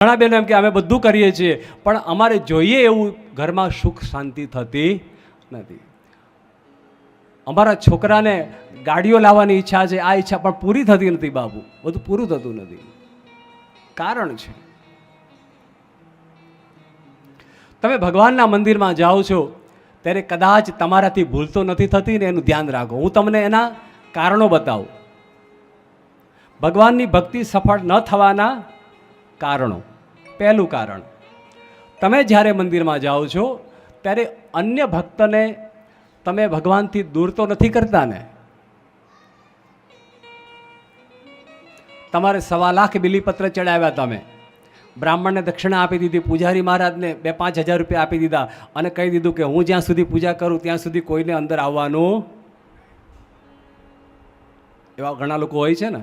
ઘણા બહેનો એમ કે અમે બધું કરીએ છીએ, પણ અમારે જોઈએ એવું ઘરમાં સુખ શાંતિ થતી નથી. અમારા છોકરાને ગાડીઓ લાવવાની ઈચ્છા છે, આ ઈચ્છા પણ પૂરી થતી નથી બાબુ, બધું પૂરું થતું નથી. કારણ છે. તમે ભગવાનના મંદિરમાં જાઓ છો, ત્યારે કદાચ તમારાથી ભૂલ તો નથી થતી ને એનું ધ્યાન રાખો. હું તમને એના કારણો બતાવું. ભગવાનની ભક્તિ સફળ ન થવાના કારણો. પહેલું કારણ. તમે જ્યારે મંદિરમાં જાઓ છો, ત્યારે અન્ય ભક્તને તમે ભગવાનથી દૂર તો નથી કરતા ને? તમારે સવા લાખ બિલીપત્ર ચડાવ્યા તમે. બ્રાહ્મણને દક્ષિણા આપી દીધી, પૂજારી મહારાજને બે પાંચ હજાર રૂપિયા આપી દીધા અને કહી દીધું કે હું જ્યાં સુધી પૂજા કરું, ત્યાં સુધી કોઈને અંદર આવવાનું. એવા ઘણા લોકો હોય છે ને?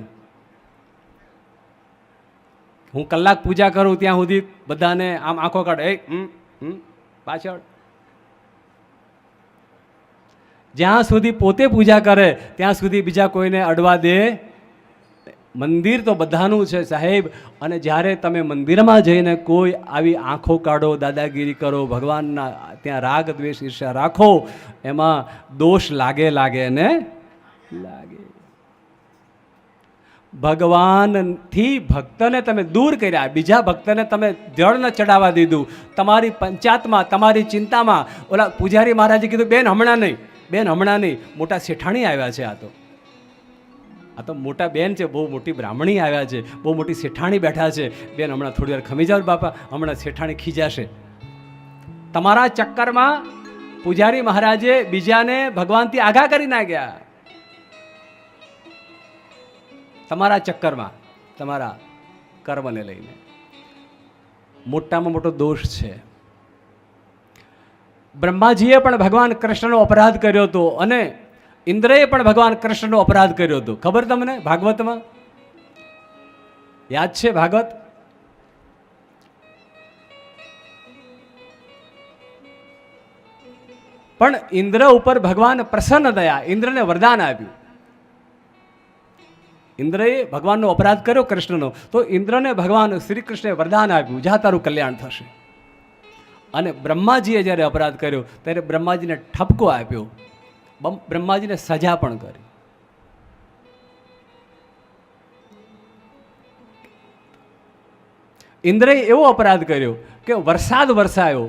હું કલાક પૂજા કરું ત્યાં સુધી બધાને આમ આંખો કાઢે. એ પાછળ. જ્યાં સુધી પોતે પૂજા કરે, ત્યાં સુધી બીજા કોઈને અડવા દે. મંદિર તો બધાનું છે સાહેબ, અને જ્યારે તમે મંદિરમાં જઈને કોઈ આવી આંખો કાઢો, દાદાગીરી કરો, ભગવાનના ત્યાં રાગ દ્વેષ ઈર્ષા રાખો, એમાં દોષ લાગે લાગે ને લાગે. ભગવાનથી ભક્તને તમે દૂર કર્યા. બીજા ભક્તને તમે જળ ન ચડાવવા દીધું. તમારી પંચાયતમાં તમારી ચિંતામાં. ઓલા પૂજારી મહારાજે કીધું, બેન, હમણાં નહીં. બેન, હમણાં નહીં. મોટા શેઠાણી આવ્યા છે આ તો. આ તો મોટા બેન છે, બહુ મોટી બ્રાહ્મણી આવ્યા છે, બહુ મોટી શેઠાણી બેઠા છે. બેન, હમણાં થોડી વાર ખમી જાઓ બાપા. હમણાં શેઠાણી ખીજાશે. તમારા ચક્કરમાં પૂજારી મહારાજે બીજાને ભગવાનથી આઘા કરી નાખ્યા તમારા ચક્કરમાં, તમારા કર્મને લઈને. મોટામાં મોટો દોષ છે. બ્રહ્માજીએ પણ ભગવાન કૃષ્ણનો અપરાધ કર્યો હતો અને ઇન્દ્રએ પણ ભગવાન કૃષ્ણનો અપરાધ કર્યો હતો. ખબર તમને ભાગવતમાં? યાદ છે ભાગવત? પણ ઇન્દ્ર ઉપર ભગવાન પ્રસન્ન થયા. ઇન્દ્રને વરદાન આપ્યું. ઇન્દ્રએ ભગવાનનો અપરાધ કર્યો કૃષ્ણનો. તો ઇન્દ્રને ભગવાન શ્રી કૃષ્ણે વરદાન આપ્યું. જ્યાં તારું કલ્યાણ થશે. અને બ્રહ્માજીએ જ્યારે અપરાધ કર્યો, ત્યારે બ્રહ્માજીને ઠપકો આપ્યો. બ્રહ્માજીને સજા પણ કરી. ઇન્દ્રએ એવો અપરાધ કર્યો કે વરસાદ વરસાયો.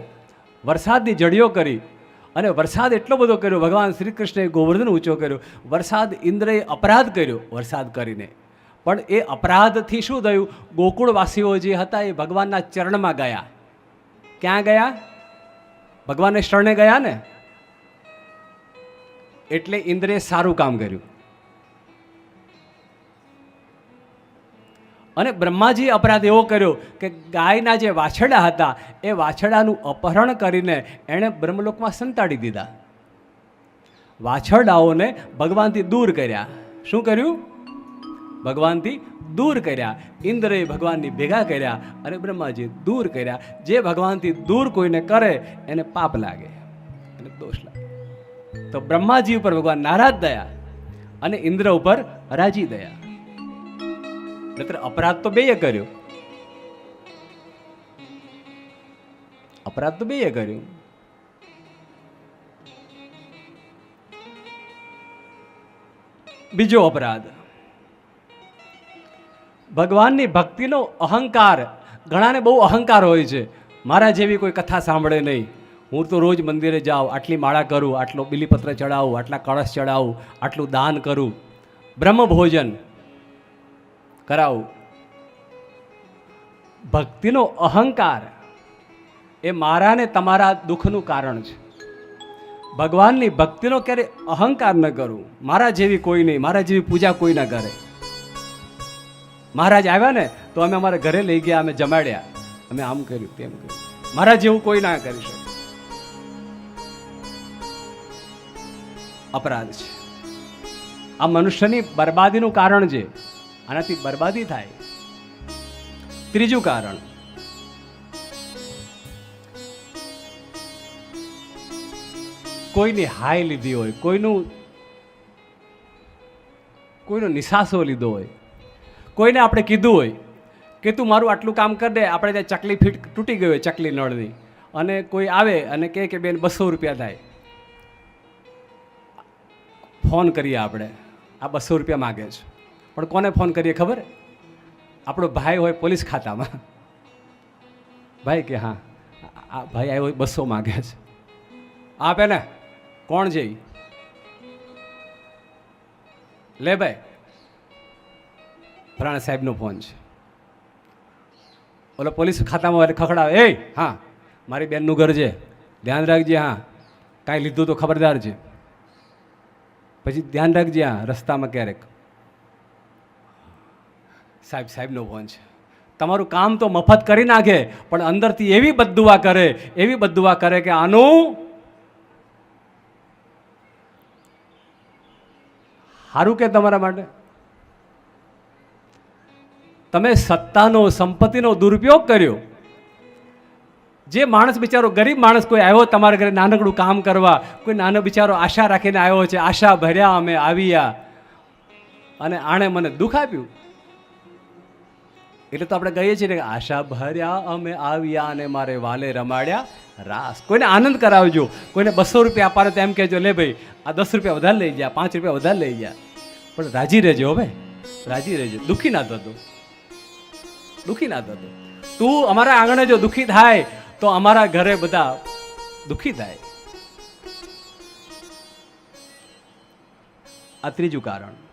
વરસાદની જડીઓ કરી. અને વરસાદ એટલો બધો કર્યો, ભગવાન શ્રી કૃષ્ણએ ગોવર્ધન ઊંચો કર્યો. વરસાદ ઇન્દ્રએ અપરાધ કર્યો, વરસાદ કરીને. પણ એ અપરાધથી શું થયું? ગોકુળવાસીઓ જે હતા એ ભગવાનના ચરણમાં ગયા. ક્યાં ગયા? ભગવાનને શરણે ગયા ને? એટલે ઇન્દ્રે સારું કામ કર્યું. અને બ્રહ્માજીએ અપરાધ એવો કર્યો કે ગાયના જે વાછડા હતા, એ વાછડાનું અપહરણ કરીને એણે બ્રહ્મલોકમાં સંતાડી દીધા. વાછરડાઓને ભગવાનથી દૂર કર્યા. શું કર્યું? ભગવાનથી દૂર કર્યા. ઇન્દ્રએ ભગવાનની ભેગા કર્યા અને બ્રહ્માજી દૂર કર્યા. જે ભગવાનથી દૂર કોઈને કરે, એને પાપ લાગે એને દોષ લાગે. તો બ્રહ્માજી ઉપર ભગવાન નારાજ થયા અને ઇન્દ્ર ઉપર રાજી થયા. નહીતર અપરાધ તો બેય કર્યો. અપરાધ તો બેય કર્યો. બીજો અપરાધ. ભગવાનની ભક્તિનો અહંકાર, ઘણાને બહુ અહંકાર હોય છે. મારા જેવી કોઈ કથા સાંભળે નહીં. હું તો રોજ મંદિરે જાઉં, આટલી માળા કરું, આટલો બિલીપત્ર ચડાવું, આટલા કળશ ચડાવું, આટલું દાન કરું. બ્રહ્મ ભોજન કરાવું. ભક્તિનો અહંકાર એ મારા ને તમારા દુઃખનું કારણ છે. ભગવાનની ભક્તિનો ક્યારે અહંકાર ન કરું. મારા જેવી કોઈ નહીં, મારા જેવી પૂજા કોઈ ના કરે. મહારાજ આવ્યા ને, તો અમે અમારા ઘરે લઈ ગયા, અમે જમાડ્યા. અમે આમ કર્યું, તેમ કર્યું. મારા જેવું કોઈ ના કરી શકે. અપરાધ છે. આ મનુષ્યની બરબાદીનું કારણ છે. આનાથી બરબાદી થાય. ત્રીજું કારણ. કોઈની હાય લીધી હોય, કોઈનું કોઈનો નિશાસો લીધો હોય, કોઈને આપણે કીધું હોય કે તું મારું આટલું કામ કર દે, આપણે ત્યાં ચકલી ફીટ તૂટી ગઈ હોય ચકલી નળની. અને કોઈ આવે અને કહે કે, બેન, બસો રૂપિયા થાય. ફોન કરીએ આપણે. આ બસો રૂપિયા માગે છે. પણ કોને ફોન કરીએ ખબર? આપણો ભાઈ હોય પોલીસ ખાતામાં. ભાઈ કે હા, આ ભાઈ આવ્યો બસો માગે છે. આપે ને કોણ છે ઈ? લે ભાઈ. ફરાણા સાહેબનો ફોન છે. ઓલો પોલીસ ખાતામાં ખખડાવે એ હા, મારી બેનનું ઘર છે. ધ્યાન રાખજે, હા. કાંઈ લીધું તો ખબરદાર છે. પછી ધ્યાન રાખજે, હા, રસ્તામાં ક્યારેક. સાહેબ સાહેબનો ફોન છે તમારું કામ તો મફત કરી નાખે, પણ અંદરથી એવી બદુઆ કરે, એવી બદુઆ કરે કે, આનું સારું કે તમારા માટે? તમે સત્તાનો, સંપત્તિનો દુરુપયોગ કર્યો. જે માણસ બિચારો ગરીબ માણસ કોઈ આવ્યો તમારા ઘરે નાનકડું કામ કરવા, કોઈ નાનો બિચારો આશા રાખીને આવ્યો છે, આશા ભર્યા અમે, આવ્યા. અને આણે મને દુઃખ આપ્યું. એટલે તો આપણે કહીએ છીએ ને આશા ભર્યા અમે આવ્યા અને મારે વાલે રમાડ્યા. રાસ. કોઈને આનંદ કરાવજો. કોઈને બસો રૂપિયા આપવાનો તો એમ કહેજો, લે ભાઈ, આ દસ રૂપિયા વધારે લઈ ગયા, પાંચ રૂપિયા વધારે લઈ ગયા. પણ રાજી રહેજો હવે. રાજી રહેજો. દુઃખી ના થતું. દુઃખી ના થતું. તું અમારા આંગણે જો દુઃખી થાય, તો અમારા ઘરે બધા દુઃખી થાય. આ ત્રીજું કારણ.